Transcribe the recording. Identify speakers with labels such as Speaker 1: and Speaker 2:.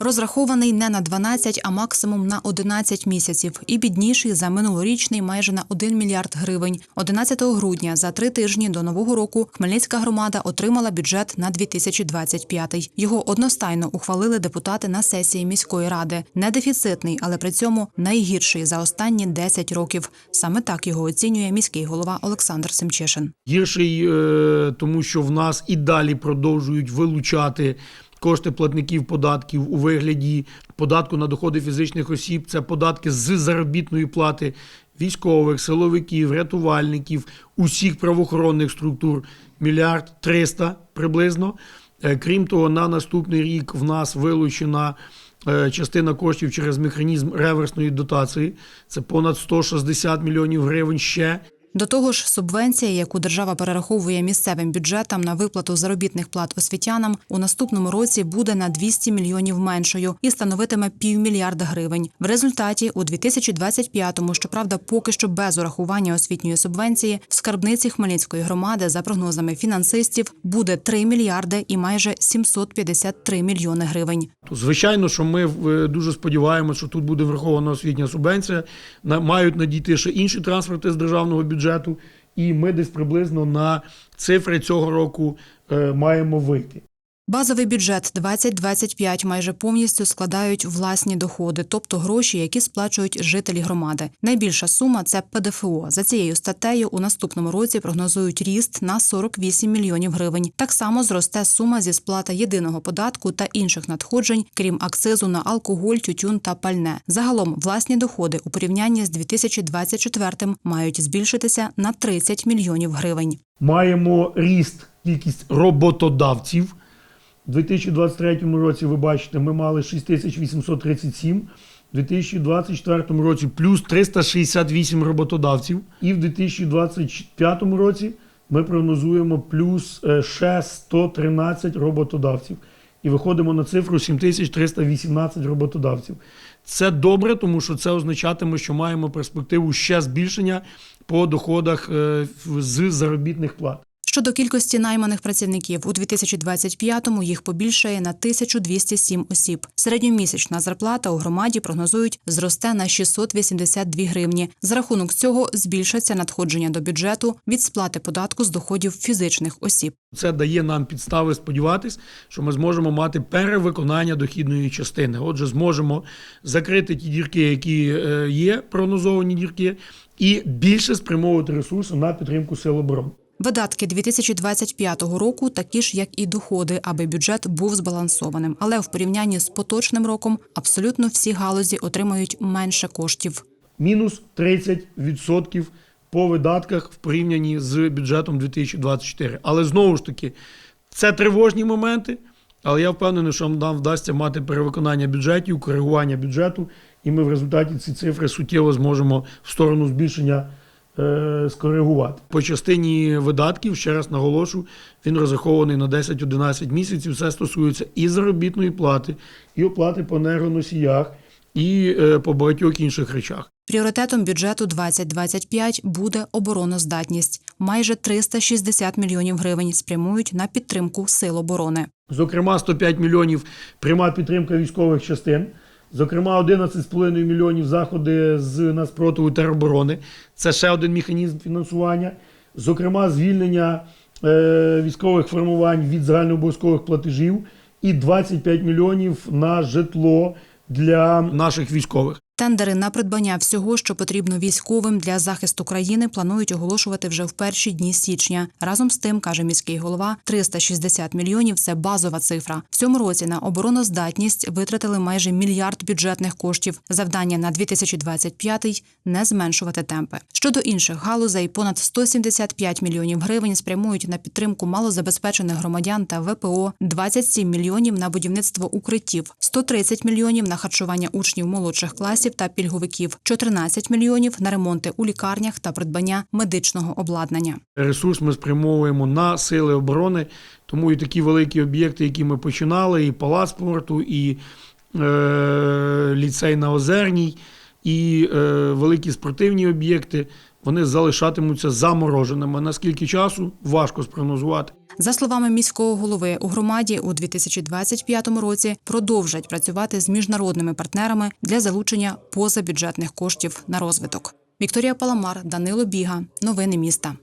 Speaker 1: Розрахований не на 12, а максимум на 11 місяців і бідніший за минулорічний майже на 1 мільярд гривень. 11 грудня за три тижні до нового року Хмельницька громада отримала бюджет на 2025. Його одностайно ухвалили депутати на сесії міської ради. Не дефіцитний, але при цьому найгірший за останні 10 років. Саме так його оцінює міський голова Олександр Семчишин.
Speaker 2: Гірший, е, тому що в нас і далі продовжують вилучати кошти платників податків у вигляді податку на доходи фізичних осіб. Це податки з заробітної плати військових, силовиків, рятувальників, усіх правоохоронних структур мільярд триста приблизно. Е, Крім того, на наступний рік в нас вилучена е, частина коштів через механізм реверсної дотації. Це понад 160 мільйонів гривень ще.
Speaker 1: До того ж, субвенція, яку держава перераховує місцевим бюджетам на виплату заробітних плат освітянам, у наступному році буде на 200 мільйонів меншою і становитиме півмільярда гривень. В результаті у 2025-му, щоправда, поки що без урахування освітньої субвенції, в скарбниці Хмельницької громади, за прогнозами фінансистів, буде 3 мільярди і майже 753 мільйони гривень.
Speaker 2: Звичайно, що ми е, дуже сподіваємося, що тут буде врахована освітня субвенція. Мають надійти ще інші транспорти з державного бюджету, і ми десь приблизно на цифри цього року е, маємо вийти.
Speaker 1: Базовий бюджет 2025 майже повністю складають власні доходи, тобто гроші, які сплачують жителі громади. Найбільша сума це ПДФО. За цією статтею у наступному році прогнозують ріст на 48 мільйонів гривень. Так само зросте сума зі сплати єдиного податку та інших надходжень, крім акцизу на алкоголь, тютюн та пальне. Загалом власні доходи у порівнянні з 2024 мають збільшитися на 30 мільйонів гривень.
Speaker 2: Маємо ріст кількість роботодавців. У 2023 році, ви бачите, ми мали 6837. У 2024 році плюс 368 роботодавців. І в 2025 році ми прогнозуємо плюс е, ще 113 роботодавців. І виходимо на цифру 7318 роботодавців. Це добре, тому що це означатиме, що маємо перспективу ще збільшення по доходах е, з заробітних плат.
Speaker 1: Щодо кількості найманих працівників, у 2025-му їх побільшає на 1207 осіб. Середньомісячна зарплата у громаді прогнозують зросте на 682 гривні. За рахунок цього збільшаться надходження до бюджету від сплати податку з доходів фізичних осіб.
Speaker 2: Це дає нам підстави сподіватись, що ми зможемо мати перевиконання дохідної частини. Отже, зможемо закрити ті дірки, які е, є, прогнозовані дірки, і більше спрямовувати ресурси на підтримку сил оборони.
Speaker 1: Видатки 2025 року такі ж, як і доходи, аби бюджет був збалансованим. Але в порівнянні з поточним роком абсолютно всі галузі отримають менше коштів.
Speaker 2: Мінус 30% по видатках в порівнянні з бюджетом 2024. Але знову ж таки, це тривожні моменти. Але я впевнений, що нам вдасться мати перевиконання бюджетів, коригування бюджету, і ми в результаті ці цифри суттєво зможемо в сторону збільшення скоригувати. По частині видатків, ще раз наголошу, він розрахований на 10-11 місяців. Це стосується і заробітної плати, і оплати по енергоносіях, і е, по багатьох інших речах.
Speaker 1: Пріоритетом бюджету 2025 буде обороноздатність. Майже 360 мільйонів гривень спрямують на підтримку сил оборони.
Speaker 2: Зокрема, 105 мільйонів пряма підтримка військових частин. Зокрема, 11,5 мільйонів заходи з нацпротиву тероборони. Це ще один механізм фінансування. Зокрема, звільнення е, військових формувань від загальнообов'язкових платежів і 25 мільйонів на житло для наших військових.
Speaker 1: Тендери на придбання всього, що потрібно військовим для захисту країни, планують оголошувати вже в перші дні січня. Разом з тим, каже міський голова, 360 мільйонів це базова цифра. В цьому році на обороноздатність витратили майже мільярд бюджетних коштів. Завдання на 2025 – не зменшувати темпи. Щодо інших галузей, понад 175 мільйонів гривень спрямують на підтримку малозабезпечених громадян та ВПО, 27 мільйонів на будівництво укриттів, 130 мільйонів на харчування учнів молодших класів та пільговиків, 14 мільйонів на ремонти у лікарнях та придбання медичного обладнання.
Speaker 2: Ресурс ми спрямовуємо на сили оборони, тому і такі великі об'єкти, які ми починали, і палац спорту, і е, ліцей на Озерній, і е, великі спортивні об'єкти, вони залишатимуться замороженими. Наскільки часу важко спрогнозувати.
Speaker 1: За словами міського голови, у громаді у 2025 році продовжать працювати з міжнародними партнерами для залучення позабюджетних коштів на розвиток. Вікторія Паламар, Данило Біга. Новини міста.